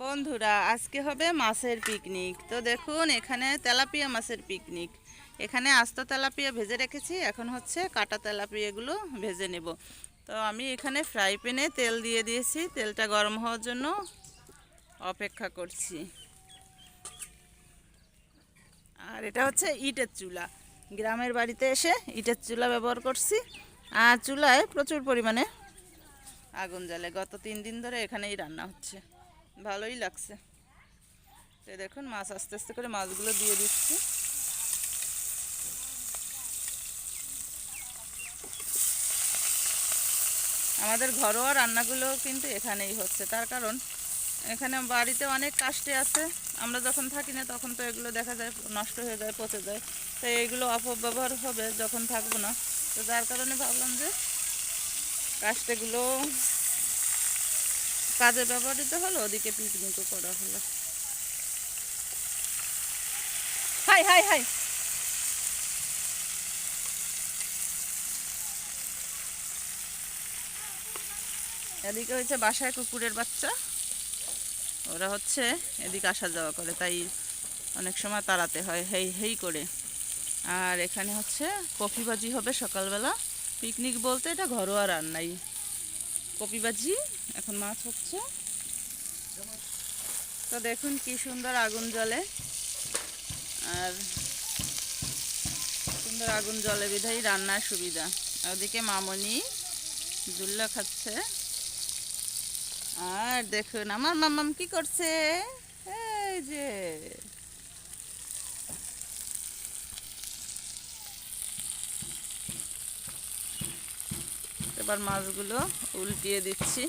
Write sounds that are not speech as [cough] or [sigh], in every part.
বন্ধুরা, আজকে হবে মাছের পিকনিক তো দেখুন, এখানে তেলাপিয়া মাছের পিকনিক এখানে আস্ত তেলাপিয়া ভেজে রেখেছি, এখন হচ্ছে কাটা তেলাপিয়াগুলো ভেজে নেব। তো আমি এখানে ফ্রাই প্যানে তেল দিয়ে দিয়েছি, তেলটা গরম হওয়ার জন্য অপেক্ষা করছি। আর এটা হচ্ছে ইটের চুলা। গ্রামের বাড়িতে এসে ইটের চুলা ব্যবহার করছি, আর চুলায় প্রচুর পরিমাণে আগুন জ্বালে। গত তিন দিন ধরে এখানেই রান্না হচ্ছে। ভালোই লাগছে। তো দেখুন, মাছ আস্তে আস্তে করে মাছগুলো দিয়ে দিচ্ছি। আমাদের ঘরোয়া রান্নাগুলো কিন্তু এখানেই হচ্ছে। তার কারণ, এখানে বাড়িতে অনেক কাস্টে আছে। আমরা যখন থাকি না, তখন তো এগুলো দেখা যায়, নষ্ট হয়ে যায়, পচে যায়। তো এইগুলো অপব্যবহার হবে যখন থাকব না। তো যার কারণে ভাবলাম যে কাস্টেগুলো কাজে ব্যবহৃত হলো, ওদিকে পিকনিকও করা হলো। Hi hi hi. এদিকে হচ্ছে বাসায় কুকুরের বাচ্চা। ওরা হচ্ছে এদিকে আসা যাওয়া করে, তাই অনেক সময় তাড়াতে হয়, হেই হেই করে। আর এখানে হচ্ছে কফি ভাজি হবে সকালবেলা। পিকনিক বলতে এটা ঘরোয়া রান্নাই। কপি ভাজি এখন মাছ হচ্ছে। তো দেখুন কি সুন্দর আগুন জ্বলে। আর সুন্দর আগুন জলে বিধাই রান্নার সুবিধা। ওদিকে মামনি দুল্লা খাচ্ছে। আর দেখুন, আমার মামাম কি করছে? এই যে। এবার মাছগুলো উল্টিয়ে দিচ্ছি।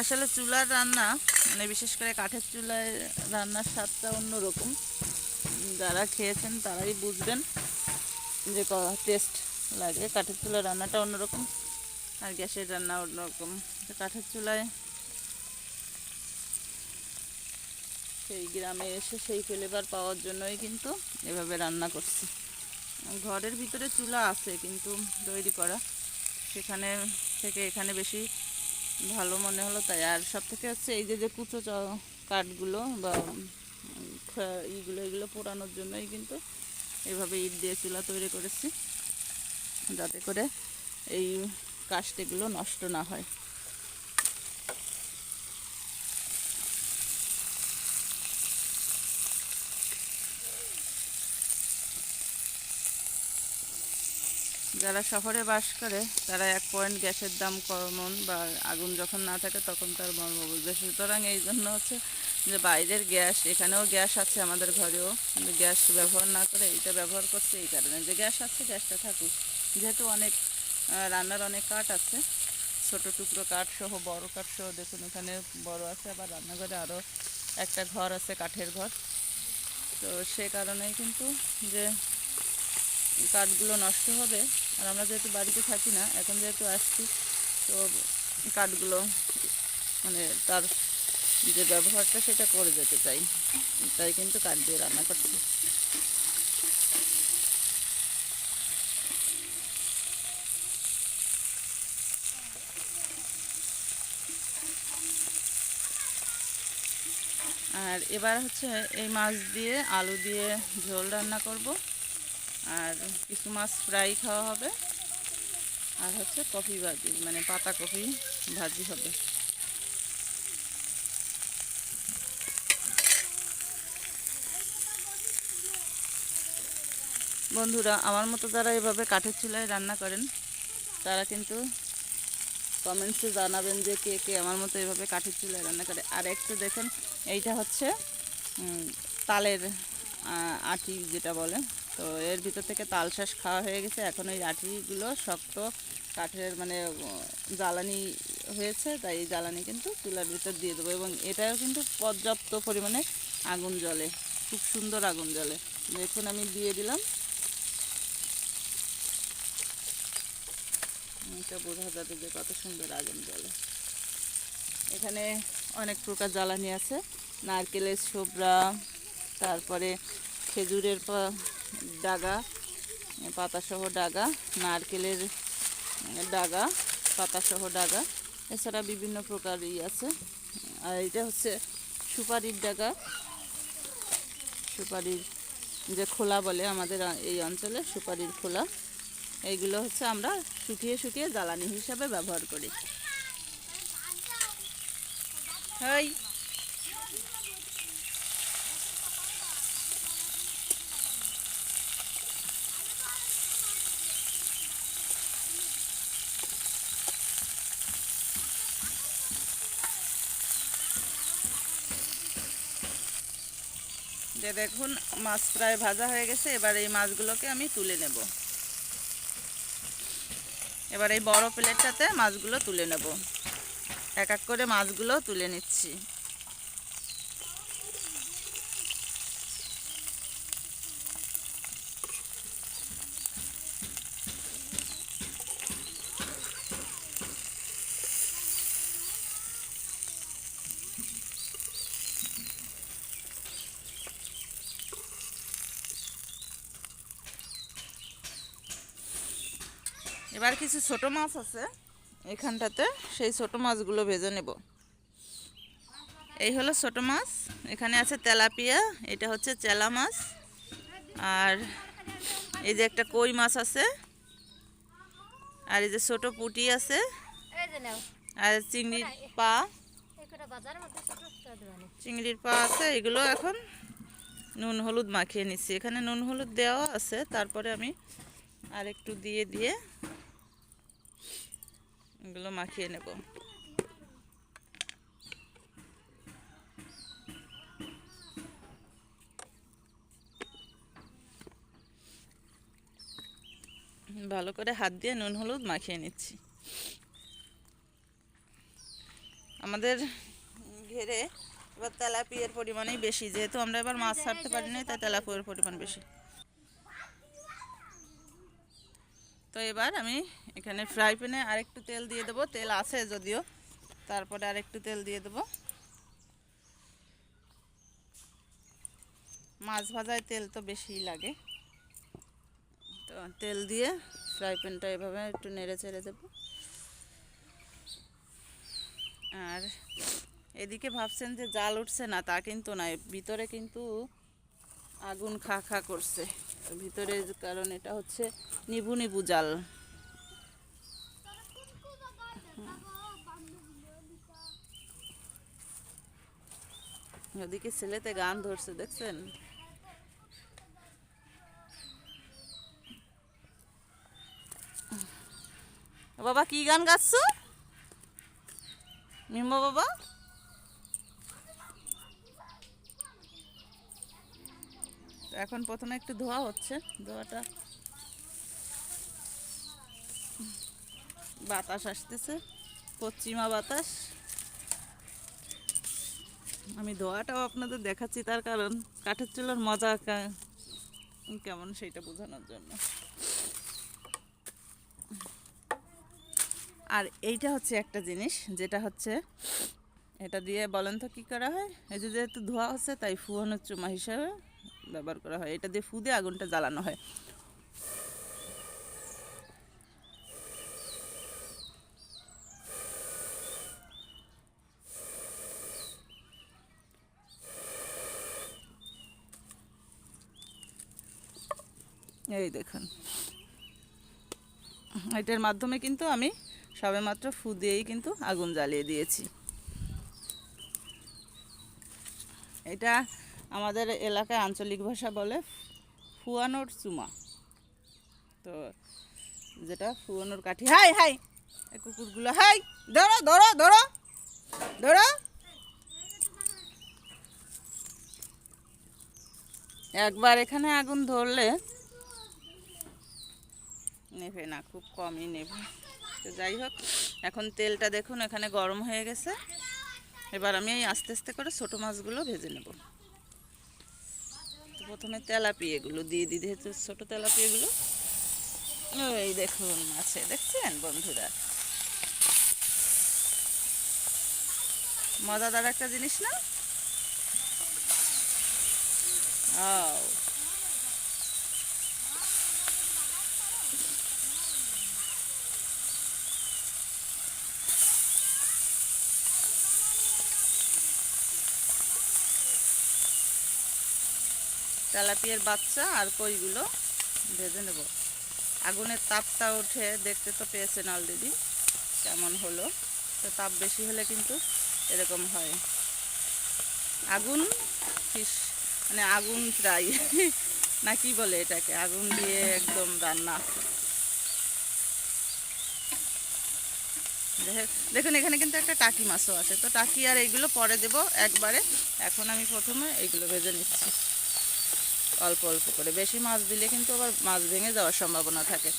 আসলে চুলার রান্না মানে বিশেষ করে কাঠের চুলায় রান্নার স্বাদটা অন্যরকম। যারা খেয়েছেন তারাই বুঝবেন যে টেস্ট লাগে। কাঠের চুলার রান্নাটা অন্যরকম আর গ্যাসের রান্না অন্যরকম। কাঠের চুলায় সেই গ্রামে এসে সেই ফ্লেভার পাওয়ার জন্যই কিন্তু এভাবে রান্না করছি। ঘরের ভিতরে চুলা আছে কিন্তু তৈরি করা। সেখানে থেকে এখানে বেশি ভালো মনে হলো তাই। আর সব থেকে হচ্ছে এই যে যে কুচো কাঠগুলো বা ইগুলো, এগুলো পোড়ানোর জন্যই কিন্তু এভাবে ইট দিয়ে চুলা তৈরি করেছি। যাতে করে এই কাস্টেগুলো নষ্ট না হয়। যারা শহরে বাস করে, তারা এক পয়েন্ট গ্যাসের দাম কমন বা আগুন যখন না থাকে তখন তার মর্ম বুঝবে। সুতরাং এই জন্য হচ্ছে যে বাইরের গ্যাস, এখানেও গ্যাস আছে আমাদের ঘরেও গ্যাস ব্যবহার না করে এইটা ব্যবহার করছে এই কারণে যে গ্যাস আছে গ্যাসটা থাকুক। যেহেতু অনেক রান্নার অনেক কাঠ আছে, ছোট টুকরো কাঠ সহ, বড় কাঠ সহ, দেখুন এখানে বড় আছে, আবার রান্নাঘরে আরও একটা ঘর আছে, কাঠের ঘর। তো সে কারণেই কিন্তু যে কাঠগুলো নষ্ট হবে আর আমরা যেহেতু বাড়িতে থাকি না, এখন যেহেতু আসছি, তো কাঠগুলো মানে তার যে ব্যবহারটা সেটা করে যেতে চাই। তাই কিন্তু কাঠ দিয়ে রান্না করছি। আর এবার হচ্ছে এই মাছ দিয়ে আলু দিয়ে ঝোল রান্না করব। আর কিছু মাছ ফ্রাই খাওয়া হবে। আর হচ্ছে কফি ভাজি মানে পাতা কফি ভাজি হবে। বন্ধুরা, আমার মতো যারা এভাবে কাঠের চুলায় রান্না করেন, তারা কিন্তু কমেন্টসে জানাবেন যে কে কে আমার মতো এভাবে কাঠের চুলায় রান্না করে। আর একটু দেখেন, এইটা হচ্ছে তালের আটি যেটা বলে তো এর ভিতর থেকে তাল শ্বাস খাওয়া হয়ে গেছে। এখন ওই আঠিগুলো শক্ত কাঠের মানে জ্বালানি হয়েছে, তাই এই জ্বালানি কিন্তু চুলার ভিতর দিয়ে দেবো এবং এটাও কিন্তু পর্যাপ্ত পরিমাণে আগুন জলে খুব সুন্দর আগুন জ্বলে। দেখুন আমি দিয়ে দিলাম। এটা বোঝা যাবে যে কত সুন্দর আগুন জ্বলে। এখানে অনেক প্রকার জ্বালানি আছে। নারকেলের ছোবড়া, তারপরে খেজুরের ডাগা পাতাসহ ডাগা, নারকেলের ডাগা, পাতাসহ ডাগা, এছাড়া বিভিন্ন প্রকারই আছে। আর এটা হচ্ছে সুপারির ডাগা। সুপারির যে খোলা বলে আমাদের এই অঞ্চলে সুপারির খোলা। এইগুলো হচ্ছে আমরা শুকিয়ে শুকিয়ে জ্বালানি হিসাবে ব্যবহার করি। হাই! যে দেখুন, মাছ প্রায় ভাজা হয়ে গেছে, এবার এই মাছগুলোকে আমি তুলে নেব। এবার এই বড় প্লেটটাতে মাছগুলো তুলে নেব। এক এক করে মাছগুলো তুলে নিচ্ছি। এবার কিছু ছোট মাছ আছে এখানটাতে সেই ছোট মাছগুলো ভেজে নেব। এই হলো ছোট মাছ এখানে আছে তেলাপিয়া এটা হচ্ছে চেলা মাছ আর এই যে একটা কই মাছ আছে আর এই যে ছোট পুঁটি আছে আর চিংড়ির পা। চিংড়ির পা আছে এগুলো এখন নুন হলুদ মাখিয়ে নিচ্ছি। এখানে নুন হলুদ দেওয়া আছে তারপরে আমি আর একটু দিয়ে দিয়ে এগুলো মাখিয়ে নেব। ভালো করে হাত দিয়ে নুন, হলুদ মাখিয়ে নিচ্ছি। আমাদের ঘেরে এবার তেলাপিয়ার পরিমাণই বেশি, যেহেতু আমরা এবার মাছ ছাড়তে পারি না তাই তেলাপিয়ার পরিমাণ বেশি তো এবার আমি এখানে ফ্রাই প্যানে আরেকটু তেল দিয়ে দেবো। তেল আছে যদিও। তারপরে আরেকটু তেল দিয়ে দেবো। মাছ ভাজায় তেল তো বেশিই লাগে। তো তেল দিয়ে ফ্রাই প্যানটা এভাবে একটু নেড়ে চেড়ে দেবো। আর এদিকে ভাবছেন যে জাল উঠছে না, তা কিন্তু নয়। ভিতরে কিন্তু আগুন খা খা করছে। ভিতরে কারণ এটা হচ্ছে নিবু নিবু জাল। ওদিকে ছেলেতে গান ধরছে, দেখছেন? বাবা, কি গান গাচ্ছ? মিম্বা বাবা? তো এখন প্রথমে একটু ধোয়া হচ্ছে। ধোয়াটা বাতাস আসতেছে, পশ্চিমা বাতাস। আমি ধোয়াটাও আপনাদের দেখাচ্ছি, তার কারণ কাঠের চুলার মজা কেমন সেটা বোঝানোর জন্য। আর এইটা হচ্ছে একটা জিনিস, যেটা হচ্ছে এটা দিয়ে বলেন তো কী করা হয়? এই যেহেতু ধোয়া হচ্ছে, তাই ফুয়ানোর চুমা হিসাবে ব্যবহার করা হয়। এটা দিয়ে ফু দিয়ে আগুনটা জ্বালানো হয়। এই দেখুন। এটার মাধ্যমে কিন্তু আমি সবেমাত্র ফু দিয়েই কিন্তু আগুন জ্বালিয়ে দিয়েছি। এটা আমাদের এলাকায় আঞ্চলিক ভাষা বলে ফুয়ানোর চুমা। তো যেটা ফুয়ানোর কাঠি। হাই হাই কুকুরগুলো, হাই, ধরো ধরো ধরো ধরো। একবার এখানে আগুন ধরলে নেবে না, খুব কমই নেবে। তো যাই হোক, এখন তেলটা দেখুন, এখানে গরম হয়ে গেছে। এবার আমি এই আস্তে আস্তে করে ছোটো মাছগুলো ভেজে নেব। প্রথমে তেলাপিয়াগুলো দিয়ে দিই, যেহেতু ছোটো তেলাপিয়াগুলো এই দেখুন মাছে দেখছেন বন্ধুরা? মজাদার একটা জিনিস না? ও তেলাপিয়ার বাচ্চা আর কইগুলো ভেজে নেব। আগুনের তাপটা উঠে দেখতে তো পেয়েছেন অলরেডি কেমন হলো? তো তাপ বেশি হলে কিন্তু এরকম হয়। আগুন ফিস মানে আগুন ফ্রাই [laughs] না কি বলে এটাকে? আগুন দিয়ে একদম রান্না। দেখ- দেখুন, এখানে কিন্তু একটা টাকি মাছও আছে। তো টাকি আর এইগুলো পরে দেব একবারে। এখন আমি প্রথমে এইগুলো ভেজে নিচ্ছি। অল্প অল্প করে। বেশি মাছ দিলে কিন্তু আবার মাছ ভেঙে যাওয়ার সম্ভাবনা থাকে।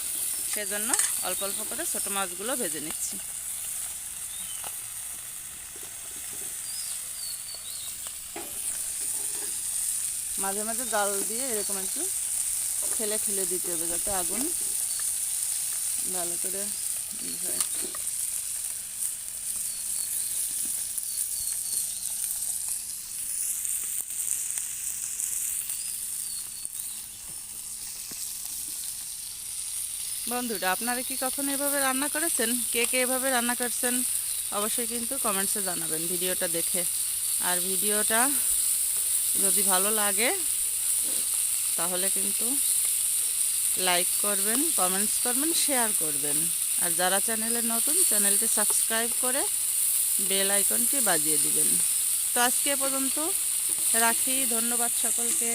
সেজন্য অল্প অল্প করে ছোটো মাছগুলো ভেজে নিচ্ছি। মাঝে মাঝে জাল দিয়ে এরকম একটু ঠেলে ঠেলে দিতে হবে যাতে আগুন ভালো করে হয়। বন্ধুরা, আপনারা কি কখনো এভাবে রান্না করেছেন? কে কে এভাবে রান্না করছেন? অবশ্যই কিন্তু কমেন্টসে জানাবেন ভিডিওটা দেখে। আর ভিডিওটা যদি ভালো লাগে, তাহলে কিন্তু লাইক করবেন কমেন্টস করবেন শেয়ার করবেন। আর যারা চ্যানেলে নতুন চ্যানেলটি সাবস্ক্রাইব করে বেল আইকনটি বাজিয়ে দিবেন। তো আজকে পর্যন্ত রাখি। ধন্যবাদ সকলকে।